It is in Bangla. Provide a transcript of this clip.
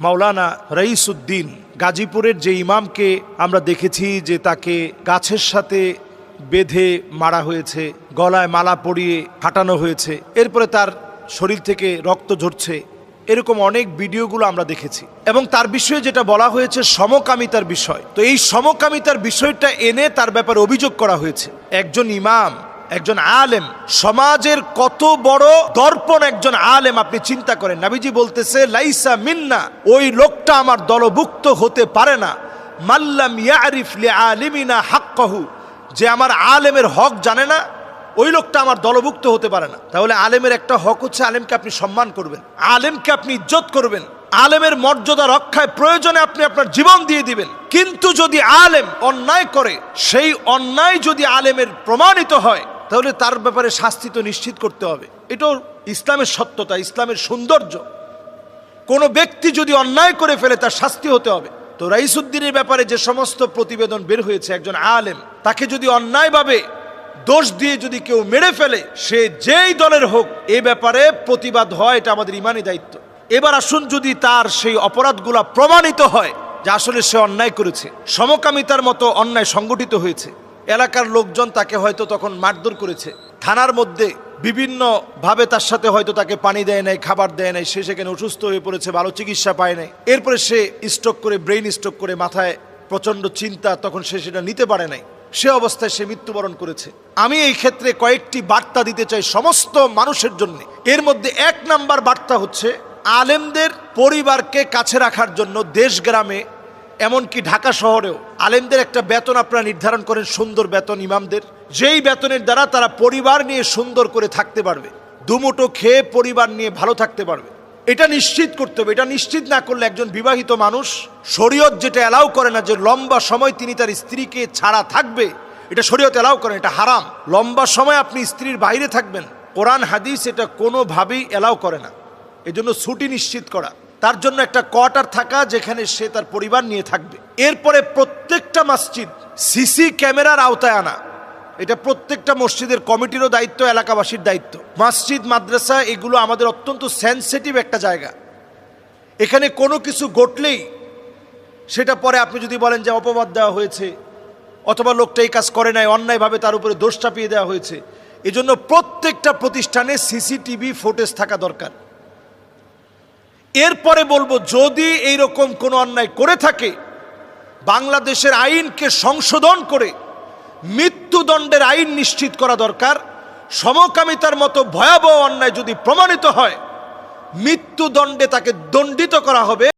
মাওলানা রঈসুদ্দিন গাজীপুরের যে ইমামকে আমরা দেখেছি যে তাকে গাছের সাথে বেঁধে মারা হয়েছে, গলায় মালা পরিয়ে হাঁটানো হয়েছে, এরপরে তার শরীর থেকে রক্ত ঝরছে, এরকম অনেক ভিডিওগুলো আমরা দেখেছি। এবং তার বিষয়ে যেটা বলা হয়েছে, সমকামিতার বিষয়। তো এই সমকামিতার বিষয়টা এনে তার ব্যাপারে অভিযোগ করা হয়েছে। একজন ইমাম একজন আলেম, সমাজের কত বড় দর্পণ একজন আলেম আপনি চিন্তা করেন। নাবিজি বলতেছে, লাইসা মিন্না, ওই লোকটা আমার দলভুক্ত হতে পারে না। মাল্লাম ইয়ারিফ লি আলিমিনা হাক্কাহু, যে আমার আলেমের হক জানে না, ওই লোকটা আমার দলভুক্ত হতে পারে না। তাহলে আলেমের একটা হক হচ্ছে আলেমকে আপনি সম্মান করবেন, আলেমকে আপনি ইজ্জত করবেন। আলেমের মর্যাদা রক্ষায় প্রয়োজনে আপনি আপনার জীবন দিয়ে দিবেন। কিন্তু যদি আলেম অন্যায় করে, সেই অন্যায় যদি আলেমের প্রমাণিত হয় তাহলে তার ব্যাপারে শাস্তি তো নিশ্চিত করতে হবে। এটাও ইসলামের সত্যতা, ইসলামের সৌন্দর্য। কোনো ব্যক্তি যদি অন্যায় করে ফেলে, তার শাস্তি হতে হবে। তো রাইসুদ্দিনের ব্যাপারে যে সমস্ত প্রতিবেদন বের হয়েছে, একজন আলেম, তাকে যদি অন্যায়ভাবে দোষ দিয়ে যদি কেউ মেরে ফেলে, সে যেই দলের হোক, এ ব্যাপারে প্রতিবাদ হয়, এটা আমাদের ইমানি দায়িত্ব। এবার আসুন যদি তার সেই অপরাধগুলা প্রমাণিত হয় যে আসলে সে অন্যায় করেছে। সমকামিতার মতো অন্যায় সংগঠিত হয়েছে। এলাকার লোকজন তাকে হয়তো তখন মারধর করেছে। থানার মধ্যে বিভিন্ন ভাবে তার সাথে হয়তো তাকে পানি দেয় নাই, খাবার দেয় নাই, সে সেখানে অসুস্থ হয়ে পড়েছে, ভালো চিকিৎসা পায় নাই। এরপরে সে স্ট্রোক করে ব্রেইন স্ট্রোক করে মাথায় প্রচণ্ড চিন্তা, তখন সে সেটা নিতে পারে নাই। সে অবস্থায় সে মৃত্যুবরণ করেছে। আমি এই ক্ষেত্রে কয়েকটি বার্তা দিতে চাই সমস্ত মানুষের জন্য। এর মধ্যে এক নাম্বার বার্তা হচ্ছে, আলেমদের পরিবারকে কাছে রাখার জন্য দেশ গ্রামে এমনকি ঢাকা শহরেও আলেমদের একটা বেতন আপনারা নির্ধারণ করেন সুন্দর বেতন ইমামদের। যেই বেতনের দ্বারা তারা পরিবার নিয়ে সুন্দর করে থাকতে পারবে দুমুটো খেয়ে পরিবার নিয়ে ভালো থাকতে পারবে। এটা নিশ্চিত করতে হবে এটা নিশ্চিত না করলে একজন বিবাহিত মানুষ শরীয়ত যেটা অ্যালাউ করে না যে লম্বা সময় তিনি তার স্ত্রীকে ছাড়া থাকবে এটা শরীয়ত অ্যালাউ করে না, এটা হারাম। লম্বা সময় আপনি স্ত্রীর বাইরে থাকবেন কোরআন হাদিস এটা কোনোভাবেই অ্যালাউ করে না। এজন্য ছুটি নিশ্চিত করা। তার জন্য একটা কোয়ার্টার থাকা যেখানে সে তার পরিবার নিয়ে থাকবে। এরপরে প্রত্যেকটা মসজিদ সিসি ক্যামেরার আওতায় আনা। এটা প্রত্যেকটা মসজিদের কমিটিরও দায়িত্ব, এলাকাবাসীর দায়িত্ব। মসজিদ, মাদ্রাসা, এগুলো আমাদের অত্যন্ত সেন্সিটিভ একটা জায়গা। এখানে কোনো কিছু ঘটলেই সেটা পরে আপনি যদি বলেন যে অপবাদ দেওয়া হয়েছে, অথবা লোকটা এই কাজ করে নাই, অন্যায়ভাবে তার উপরে দোষ চাপিয়ে দেওয়া হয়েছে, এজন্য প্রত্যেকটা প্রতিষ্ঠানে সিসিটিভি ফুটেজ থাকা দরকার। এরপরে বলব, যদি এইরকম কোনো অন্যায় করে থাকে, বাংলাদেশের আইনকে সংশোধন করে মৃত্যুদণ্ডের আইন নিশ্চিত করা দরকার, সমকামিতার মতো ভয়াবহ অন্যায় যদি প্রমাণিত হয়, মৃত্যুদণ্ডে তাকে দণ্ডিত করা হবে।